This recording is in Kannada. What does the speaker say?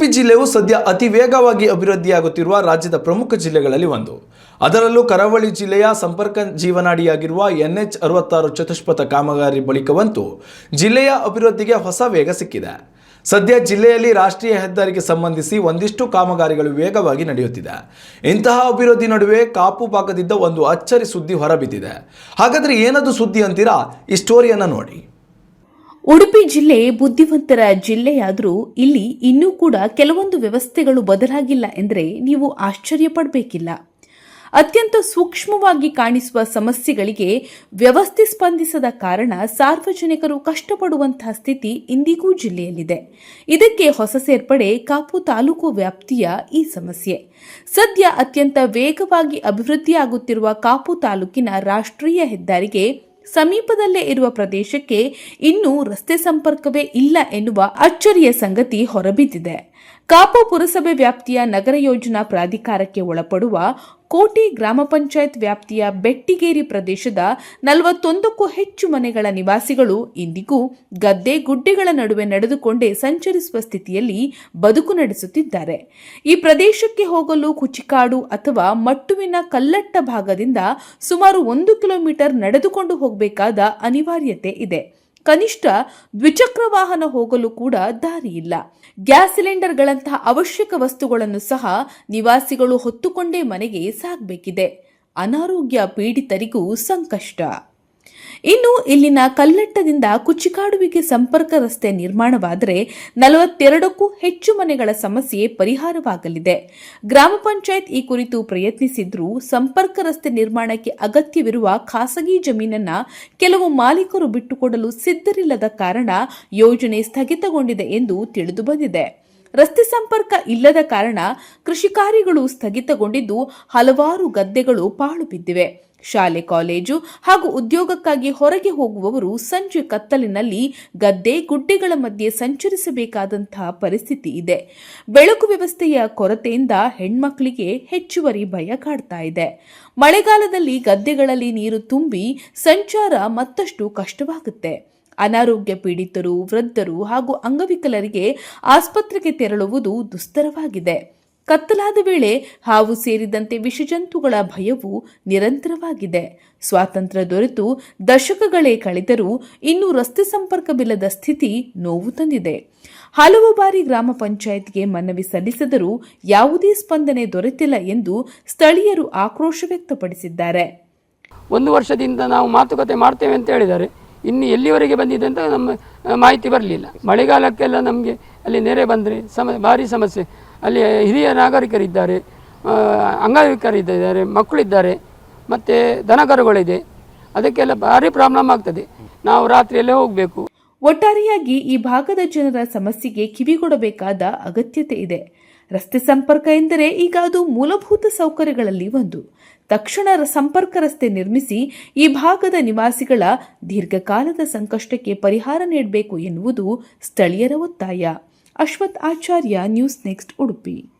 ಉಡುಪಿ ಜಿಲ್ಲೆಯು ಸದ್ಯ ಅತಿ ವೇಗವಾಗಿ ಅಭಿವೃದ್ಧಿಯಾಗುತ್ತಿರುವ ರಾಜ್ಯದ ಪ್ರಮುಖ ಜಿಲ್ಲೆಗಳಲ್ಲಿ ಒಂದು. ಅದರಲ್ಲೂ ಕರಾವಳಿ ಜಿಲ್ಲೆಯ ಸಂಪರ್ಕ ಜೀವನಾಡಿಯಾಗಿರುವ ಎನ್ಎಚ್ ಅರವತ್ತಾರು ಚತುಷ್ಪಥ ಕಾಮಗಾರಿ ಬಳಿಕವಂತೂ ಜಿಲ್ಲೆಯ ಅಭಿವೃದ್ಧಿಗೆ ಹೊಸ ವೇಗ ಸಿಕ್ಕಿದೆ. ಸದ್ಯ ಜಿಲ್ಲೆಯಲ್ಲಿ ರಾಷ್ಟ್ರೀಯ ಹೆದ್ದಾರಿಗೆ ಸಂಬಂಧಿಸಿ ಒಂದಿಷ್ಟು ಕಾಮಗಾರಿಗಳು ವೇಗವಾಗಿ ನಡೆಯುತ್ತಿದೆ. ಇಂತಹ ಅಭಿವೃದ್ಧಿ ನಡುವೆ ಕಾಪು ಭಾಗದಿಂದ ಒಂದು ಅಚ್ಚರಿ ಸುದ್ದಿ ಹೊರಬಿದ್ದಿದೆ. ಹಾಗಾದರೆ ಏನದು ಸುದ್ದಿ ಅಂತೀರಾ? ಈ ಸ್ಟೋರಿಯನ್ನು ನೋಡಿ. ಉಡುಪಿ ಜಿಲ್ಲೆ ಬುದ್ಧಿವಂತರ ಜಿಲ್ಲೆಯಾದರೂ ಇಲ್ಲಿ ಇನ್ನೂ ಕೂಡ ಕೆಲವೊಂದು ವ್ಯವಸ್ಥೆಗಳು ಬದಲಾಗಿಲ್ಲ ಎಂದರೆ ನೀವು ಆಶ್ಚರ್ಯ ಪಡಬೇಕಿಲ್ಲ. ಅತ್ಯಂತ ಸೂಕ್ಷ್ಮವಾಗಿ ಕಾಣಿಸುವ ಸಮಸ್ಯೆಗಳಿಗೆ ವ್ಯವಸ್ಥೆ ಸ್ಪಂದಿಸದ ಕಾರಣ ಸಾರ್ವಜನಿಕರು ಕಷ್ಟಪಡುವಂತಹ ಸ್ಥಿತಿ ಇಂದಿಗೂ ಜಿಲ್ಲೆಯಲ್ಲಿದೆ. ಇದಕ್ಕೆ ಹೊಸ ಸೇರ್ಪಡೆ ಕಾಪು ತಾಲೂಕು ವ್ಯಾಪ್ತಿಯ ಈ ಸಮಸ್ಯೆ. ಸದ್ಯ ಅತ್ಯಂತ ವೇಗವಾಗಿ ಅಭಿವೃದ್ಧಿಯಾಗುತ್ತಿರುವ ಕಾಪು ತಾಲೂಕಿನ ರಾಷ್ಟ್ರೀಯ ಹೆದ್ದಾರಿಗೆ ಸಮೀಪದಲ್ಲೇ ಇರುವ ಪ್ರದೇಶಕ್ಕೆ ಇನ್ನೂ ರಸ್ತೆ ಸಂಪರ್ಕವೇ ಇಲ್ಲ ಎನ್ನುವ ಅಚ್ಚರಿಯ ಸಂಗತಿ ಹೊರಬಿದ್ದಿದೆ. ಕಾಪು ಪುರಸಭೆ ವ್ಯಾಪ್ತಿಯ ನಗರ ಯೋಜನಾ ಪ್ರಾಧಿಕಾರಕ್ಕೆ ಒಳಪಡುವ ಕೋಟೆ ಗ್ರಾಮ ಪಂಚಾಯತ್ ವ್ಯಾಪ್ತಿಯ ಬೆಟ್ಟಿಗೇರಿ ಪ್ರದೇಶದ ನಲವತ್ತೊಂದಕ್ಕೂ ಹೆಚ್ಚು ಮನೆಗಳ ನಿವಾಸಿಗಳು ಇಂದಿಗೂ ಗದ್ದೆ ಗುಡ್ಡೆಗಳ ನಡುವೆ ನಡೆದುಕೊಂಡೇ ಸಂಚರಿಸುವ ಸ್ಥಿತಿಯಲ್ಲಿ ಬದುಕು ನಡೆಸುತ್ತಿದ್ದಾರೆ. ಈ ಪ್ರದೇಶಕ್ಕೆ ಹೋಗಲು ಕುಚಿಕಾಡು ಅಥವಾ ಮಟ್ಟುವಿನ ಕಲ್ಲಟ್ಟ ಭಾಗದಿಂದ ಸುಮಾರು ಒಂದು ಕಿಲೋಮೀಟರ್ ನಡೆದುಕೊಂಡು ಹೋಗಬೇಕಾದ ಅನಿವಾರ್ಯತೆ ಇದೆ. ಕನಿಷ್ಠ ದ್ವಿಚಕ್ರ ವಾಹನ ಹೋಗಲು ಕೂಡ ದಾರಿ ಇಲ್ಲ. ಗ್ಯಾಸ್ ಸಿಲಿಂಡರ್ಗಳಂತಹ ಅವಶ್ಯಕ ವಸ್ತುಗಳನ್ನು ಸಹ ನಿವಾಸಿಗಳು ಹೊತ್ತುಕೊಂಡೇ ಮನೆಗೆ ಸಾಗಬೇಕಿದೆ. ಅನಾರೋಗ್ಯ ಪೀಡಿತರಿಗೂ ಸಂಕಷ್ಟ. ಇನ್ನು ಇಲ್ಲಿನ ಕಲ್ಲಟ್ಟದಿಂದ ಕುಚ್ಚಿಕಾಡುವಿಗೆ ಸಂಪರ್ಕ ರಸ್ತೆ ನಿರ್ಮಾಣವಾದರೆ ನಲವತ್ತೆರಡಕ್ಕೂ ಹೆಚ್ಚು ಮನೆಗಳ ಸಮಸ್ಯೆ ಪರಿಹಾರವಾಗಲಿದೆ. ಗ್ರಾಮ ಪಂಚಾಯತ್ ಈ ಕುರಿತು ಪ್ರಯತ್ನಿಸಿದ್ರೂ ಸಂಪರ್ಕ ರಸ್ತೆ ನಿರ್ಮಾಣಕ್ಕೆ ಅಗತ್ಯವಿರುವ ಖಾಸಗಿ ಜಮೀನನ್ನ ಕೆಲವು ಮಾಲೀಕರು ಬಿಟ್ಟುಕೊಡಲು ಸಿದ್ಧರಿಲ್ಲದ ಕಾರಣ ಯೋಜನೆ ಸ್ಥಗಿತಗೊಂಡಿದೆ ಎಂದು ತಿಳಿದು ಬಂದಿದೆ. ರಸ್ತೆ ಸಂಪರ್ಕ ಇಲ್ಲದ ಕಾರಣ ಕೃಷಿ ಕಾರ್ಯಗಳು ಸ್ಥಗಿತಗೊಂಡಿದ್ದು ಹಲವಾರು ಗದ್ದೆಗಳು ಪಾಳು ಬಿದ್ದಿವೆ. ಶಾಲೆ, ಕಾಲೇಜು ಹಾಗೂ ಉದ್ಯೋಗಕ್ಕಾಗಿ ಹೊರಗೆ ಹೋಗುವವರು ಸಂಜೆ ಕತ್ತಲಿನಲ್ಲಿ ಗದ್ದೆ, ಗುಡ್ಡೆಗಳ ಮಧ್ಯೆ ಸಂಚರಿಸಬೇಕಾದಂತಹ ಪರಿಸ್ಥಿತಿ ಇದೆ. ಬೆಳಕು ವ್ಯವಸ್ಥೆಯ ಕೊರತೆಯಿಂದ ಹೆಣ್ಮಕ್ಳಿಗೆ ಹೆಚ್ಚುವರಿ ಭಯ ಕಾಡ್ತಾ ಇದೆ. ಮಳೆಗಾಲದಲ್ಲಿ ಗದ್ದೆಗಳಲ್ಲಿ ನೀರು ತುಂಬಿ ಸಂಚಾರ ಮತ್ತಷ್ಟು ಕಷ್ಟವಾಗುತ್ತೆ. ಅನಾರೋಗ್ಯ ಪೀಡಿತರು, ವೃದ್ಧರು ಹಾಗೂ ಅಂಗವಿಕಲರಿಗೆ ಆಸ್ಪತ್ರೆಗೆ ತೆರಳುವುದು ದುಸ್ತರವಾಗಿದೆ. ಕತ್ತಲಾದ ವೇಳೆ ಹಾವು ಸೇರಿದಂತೆ ವಿಷಜಂತುಗಳ ಭಯವು ನಿರಂತರವಾಗಿದೆ. ಸ್ವಾತಂತ್ರ್ಯ ದೊರೆತು ದಶಕಗಳೇ ಕಳೆದರೂ ಇನ್ನೂ ರಸ್ತೆ ಸಂಪರ್ಕವಿಲ್ಲದ ಸ್ಥಿತಿ ನೋವು ತಂದಿದೆ. ಹಲವು ಬಾರಿ ಗ್ರಾಮ ಪಂಚಾಯತ್ಗೆ ಮನವಿ ಸಲ್ಲಿಸಿದರೂ ಯಾವುದೇ ಸ್ಪಂದನೆ ದೊರೆತಿಲ್ಲ ಎಂದು ಸ್ಥಳೀಯರು ಆಕ್ರೋಶ ವ್ಯಕ್ತಪಡಿಸಿದ್ದಾರೆ. ಒಂದು ವರ್ಷದಿಂದ ನಾವು ಮಾತುಕತೆ ಮಾಡ್ತೇವೆ ಅಂತ ಹೇಳಿದ್ದಾರೆ. ಇನ್ನು ಎಲ್ಲಿವರೆಗೆ ಬಂದಿದೆ ಅಂತ ನಮ್ಮ ಮಾಹಿತಿ ಬರಲಿಲ್ಲ. ಮಳೆಗಾಲಕ್ಕೆಲ್ಲ ನಮಗೆ ಅಲ್ಲಿ ನೆರೆ ಬಂದರೆ ಸಮ, ಭಾರಿ ಸಮಸ್ಯೆ. ಅಲ್ಲಿ ಹಿರಿಯ ನಾಗರಿಕರಿದ್ದಾರೆ ಅಂಗವಿಕರಿದ್ದಾರೆ ಮಕ್ಕಳಿದ್ದಾರೆ, ಮತ್ತು ದನಕರುಗಳಿದೆ. ಅದಕ್ಕೆಲ್ಲ ಭಾರಿ ಪ್ರಾಬ್ಲಮ್ ಆಗ್ತದೆ. ನಾವು ರಾತ್ರಿಯಲ್ಲೇ ಹೋಗಬೇಕು. ಒಟ್ಟಾರೆಯಾಗಿ ಈ ಭಾಗದ ಜನರ ಸಮಸ್ಯೆಗೆ ಕಿವಿಗೊಡಬೇಕಾದ ಅಗತ್ಯತೆ ಇದೆ. ರಸ್ತೆ ಸಂಪರ್ಕ ಎಂದರೆ ಈಗ ಅದು ಮೂಲಭೂತ ಸೌಕರ್ಯಗಳಲ್ಲಿ ಒಂದು. ತಕ್ಷಣ ಸಂಪರ್ಕ ರಸ್ತೆ ನಿರ್ಮಿಸಿ ಈ ಭಾಗದ ನಿವಾಸಿಗಳ ದೀರ್ಘಕಾಲದ ಸಂಕಷ್ಟಕ್ಕೆ ಪರಿಹಾರ ನೀಡಬೇಕು ಎನ್ನುವುದು ಸ್ಥಳೀಯರ ಒತ್ತಾಯ. Ashwath Acharya, news next Udupi.